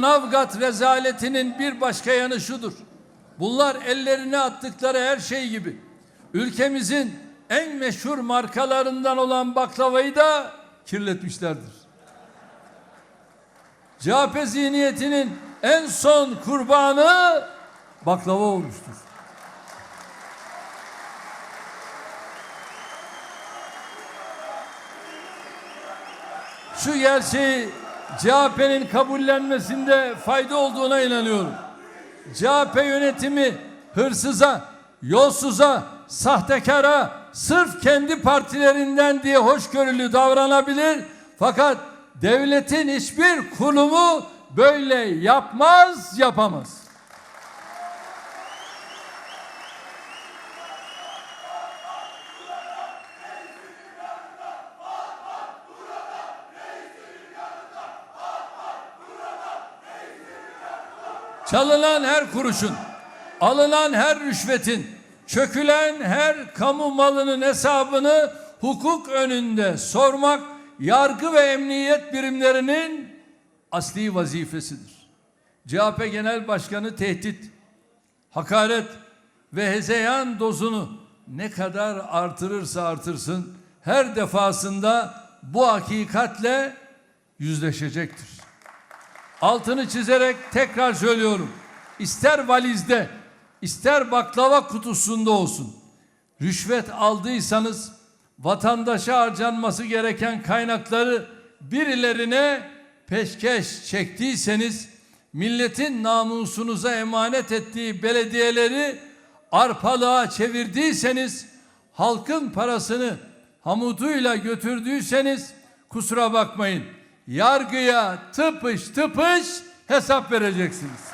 Manavgat rezaletinin bir başka yanı şudur. Bunlar ellerine attıkları her şey gibi ülkemizin en meşhur markalarından olan baklavayı da kirletmişlerdir. CHP zihniyetinin en son kurbanı baklava olmuştur. Şu gerçeği CHP'nin kabullenmesinde fayda olduğuna inanıyorum. CHP yönetimi hırsıza, yolsuza, sahtekara sırf kendi partilerinden diye hoşgörülü davranabilir. Fakat devletin hiçbir kurumu böyle yapmaz, yapamaz. Çalınan her kuruşun, alınan her rüşvetin, çökülen her kamu malının hesabını hukuk önünde sormak yargı ve emniyet birimlerinin asli vazifesidir. CHP Genel Başkanı tehdit, hakaret ve hezeyan dozunu ne kadar artırırsa artırsın her defasında bu hakikatle yüzleşecektir. Altını çizerek tekrar söylüyorum. İster valizde, ister baklava kutusunda olsun. Rüşvet aldıysanız vatandaşa harcanması gereken kaynakları birilerine peşkeş çektiyseniz milletin namusunuza emanet ettiği belediyeleri arpalığa çevirdiyseniz halkın parasını hamuduyla götürdüyseniz kusura bakmayın yargıya tıpış tıpış hesap vereceksiniz.